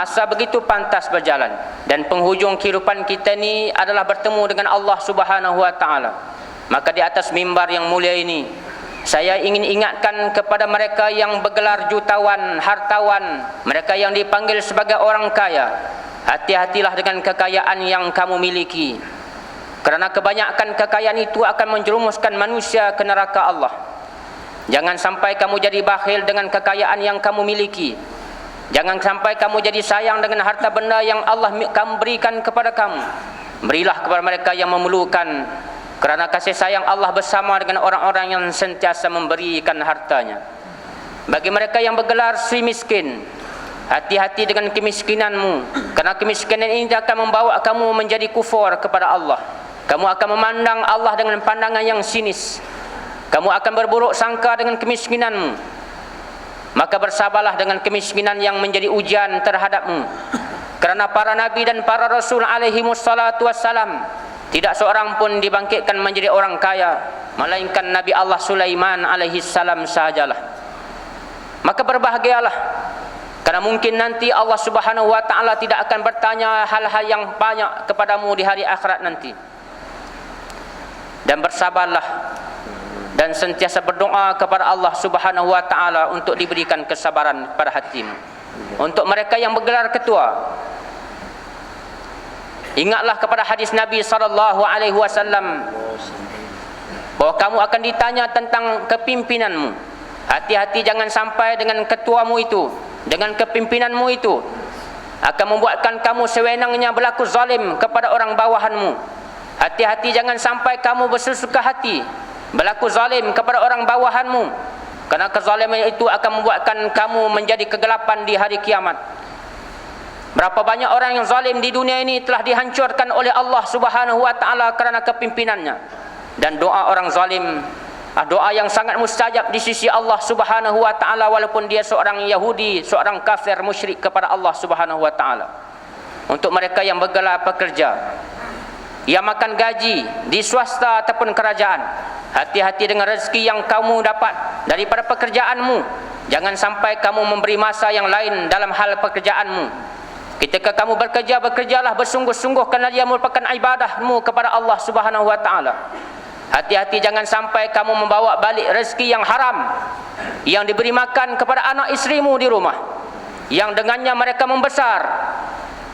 Masa begitu pantas berjalan dan penghujung kehidupan kita ni adalah bertemu dengan Allah Subhanahu wa taala. Maka di atas mimbar yang mulia ini saya ingin ingatkan kepada mereka yang bergelar jutawan, hartawan, mereka yang dipanggil sebagai orang kaya. Hati-hatilah dengan kekayaan yang kamu miliki. Kerana kebanyakan kekayaan itu akan menjerumuskan manusia ke neraka Allah. Jangan sampai kamu jadi bakhil dengan kekayaan yang kamu miliki. Jangan sampai kamu jadi sayang dengan harta benda yang Allah kamu berikan kepada kamu. Berilah kepada mereka yang memerlukan kerana kasih sayang Allah bersama dengan orang-orang yang sentiasa memberikan hartanya. Bagi mereka yang bergelar si miskin, hati-hati dengan kemiskinanmu. Kerana kemiskinan ini akan membawa kamu menjadi kufur kepada Allah. Kamu akan memandang Allah dengan pandangan yang sinis. Kamu akan berburuk sangka dengan kemiskinanmu. Maka bersabarlah dengan kemiskinan yang menjadi ujian terhadapmu. Kerana para nabi dan para rasul alaihi wassalatu wassalam tidak seorang pun dibangkitkan menjadi orang kaya melainkan Nabi Allah Sulaiman alaihi salam sahajalah. Maka berbahagialah kerana mungkin nanti Allah Subhanahu wa taala tidak akan bertanya hal-hal yang banyak kepadamu di hari akhirat nanti. Dan bersabarlah dan sentiasa berdoa kepada Allah Subhanahu wa taala untuk diberikan kesabaran pada hatimu. Untuk mereka yang bergelar ketua, ingatlah kepada hadis Nabi sallallahu alaihi wasallam bahawa kamu akan ditanya tentang kepimpinanmu. Hati-hati jangan sampai dengan ketuamu itu, dengan kepimpinanmu itu akan membuatkan kamu sewenangnya berlaku zalim kepada orang bawahanmu. Hati-hati jangan sampai kamu bersesuka hati berlaku zalim kepada orang bawahanmu. Kerana kezaliman itu akan membuatkan kamu menjadi kegelapan di hari kiamat. Berapa banyak orang yang zalim di dunia ini telah dihancurkan oleh Allah Subhanahu wa taala kerana kepimpinannya. Dan doa orang zalim ah, doa yang sangat mustajab di sisi Allah Subhanahu wa taala walaupun dia seorang Yahudi seorang kafir musyrik kepada Allah Subhanahu wa taala. Untuk mereka yang bergelar pekerja yang makan gaji di swasta ataupun kerajaan Hati-hati dengan rezeki yang kamu dapat daripada pekerjaanmu. Jangan sampai kamu memberi masa yang lain dalam hal pekerjaanmu. Ketika kamu bekerja, bekerjalah bersungguh-sungguh kerana dia merupakan ibadahmu kepada Allah Subhanahu wa taala. Hati-hati jangan sampai kamu membawa balik rezeki yang haram yang diberi makan kepada anak istrimu di rumah. Yang dengannya mereka membesar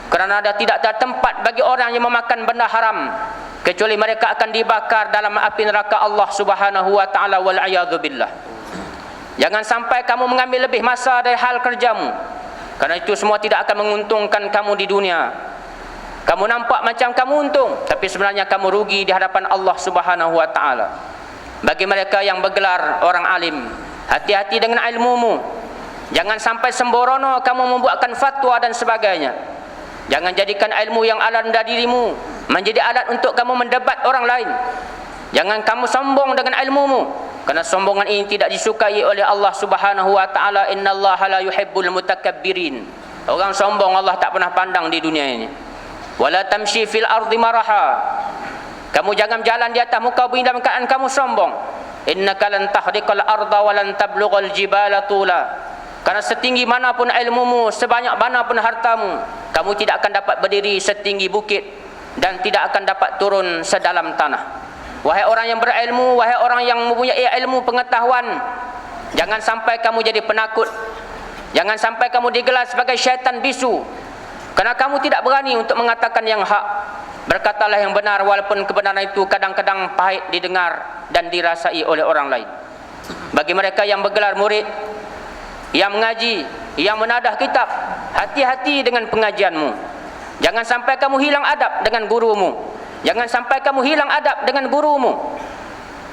kerana ada tidak ada tempat bagi orang yang memakan benda haram kecuali mereka akan dibakar dalam api neraka Allah Subhanahu wa taala wal billah. Jangan sampai kamu mengambil lebih masa dari hal kerjamu. Karena itu semua tidak akan menguntungkan kamu di dunia. Kamu nampak macam kamu untung, tapi sebenarnya kamu rugi di hadapan Allah Subhanahu wa taala. Bagi mereka yang bergelar orang alim, hati-hati dengan ilmumu. Jangan sampai sembrono kamu membuatkan fatwa dan sebagainya. Jangan jadikan ilmu yang ada dalam dirimu menjadi alat untuk kamu mendebat orang lain. Jangan kamu sombong dengan ilmumu. Karena sombongan ini tidak disukai oleh Allah Subhanahu wa taala. Innallaha la yuhibbul mutakabbirin. Orang sombong Allah tak pernah pandang di dunia ini. Wala tamshi fil ardi maraha. Kamu jangan jalan di atas muka bumi dalam keadaan kamu sombong. Innaka lan tahriqal arda wa lan tablughal jibala tula. Karena setinggi manapun ilmumu, sebanyak manapun hartamu, kamu tidak akan dapat berdiri setinggi bukit dan tidak akan dapat turun sedalam tanah. Wahai orang yang berilmu, wahai orang yang mempunyai ilmu pengetahuan, jangan sampai kamu jadi penakut. Jangan sampai kamu digelar sebagai syaitan bisu. Karena kamu tidak berani untuk mengatakan yang hak. Berkatalah yang benar walaupun kebenaran itu kadang-kadang pahit didengar dan dirasai oleh orang lain. Bagi mereka yang bergelar murid, yang mengaji, yang menadah kitab, hati-hati dengan pengajianmu. Jangan sampai kamu hilang adab dengan gurumu. Jangan sampai kamu hilang adab dengan gurumu.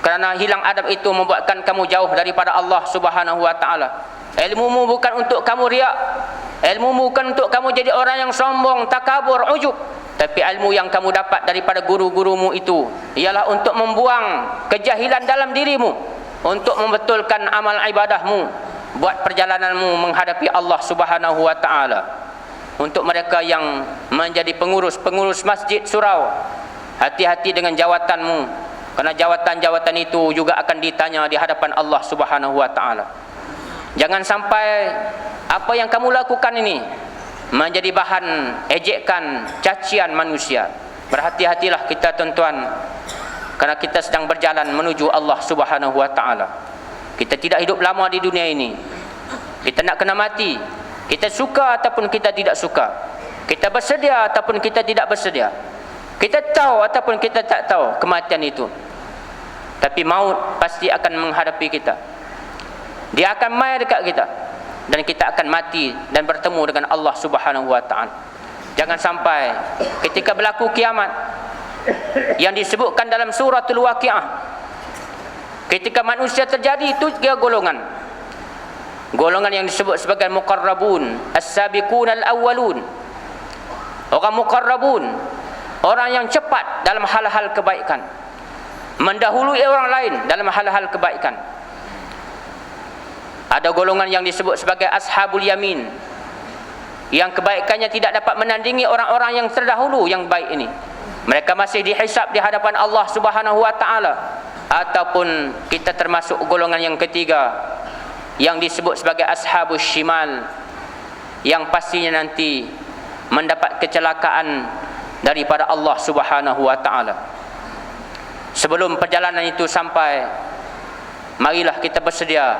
Kerana hilang adab itu membuatkan kamu jauh daripada Allah Subhanahu wa taala. Ilmumu bukan untuk kamu riak. Ilmumu bukan untuk kamu jadi orang yang sombong, takabur, ujub. Tapi ilmu yang kamu dapat daripada guru-gurumu itu ialah untuk membuang kejahilan dalam dirimu, untuk membetulkan amal ibadahmu, buat perjalananmu menghadapi Allah Subhanahu wa taala. Untuk mereka yang menjadi pengurus-pengurus masjid surau, hati-hati dengan jawatanmu kerana jawatan-jawatan itu juga akan ditanya di hadapan Allah Subhanahu wa taala. Jangan sampai apa yang kamu lakukan ini menjadi bahan ejekan cacian manusia. Berhati-hatilah kita tuan-tuan kerana kita sedang berjalan menuju Allah Subhanahu wa taala. Kita tidak hidup lama di dunia ini. Kita nak kena mati kita suka ataupun kita tidak suka. Kita bersedia ataupun kita tidak bersedia. Kita tahu ataupun kita tak tahu kematian itu. Tapi maut pasti akan menghadapi kita. Dia akan mai dekat kita. Dan kita akan mati dan bertemu dengan Allah Subhanahu wa taala. Jangan sampai ketika berlaku kiamat yang disebutkan dalam suratul waqiah ketika manusia terjadi itu tiga golongan. Golongan yang disebut sebagai muqarrabun, as-sabiqun al-awwalun. Orang muqarrabun, orang yang cepat dalam hal-hal kebaikan. Mendahului orang lain dalam hal-hal kebaikan ada golongan yang disebut sebagai ashabul yamin yang kebaikannya tidak dapat menandingi orang-orang yang terdahulu yang baik ini mereka masih dihisap di hadapan Allah Subhanahu wa taala ataupun kita termasuk golongan yang ketiga yang disebut sebagai ashabus shimal yang pastinya nanti mendapat kecelakaan daripada Allah Subhanahu wa taala sebelum perjalanan itu sampai marilah kita bersedia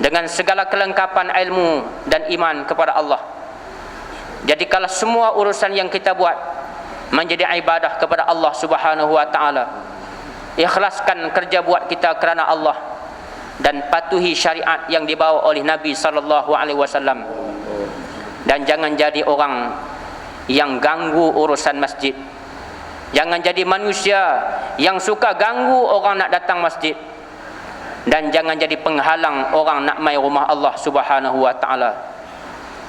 dengan segala kelengkapan ilmu dan iman kepada Allah. Jadi kalau semua urusan yang kita buat menjadi ibadah kepada Allah Subhanahu wa taala. Ikhlaskan kerja buat kita kerana Allah dan patuhi syariat yang dibawa oleh Nabi sallallahu alaihi wasallam. Dan jangan jadi orang yang ganggu urusan masjid. Jangan jadi manusia yang suka ganggu orang nak datang masjid dan jangan jadi penghalang orang nak mai rumah Allah Subhanahu wa taala.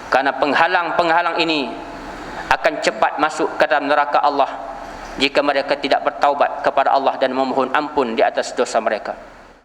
Karena penghalang-penghalang ini akan cepat masuk ke dalam neraka Allah jika mereka tidak bertaubat kepada Allah dan memohon ampun di atas dosa mereka.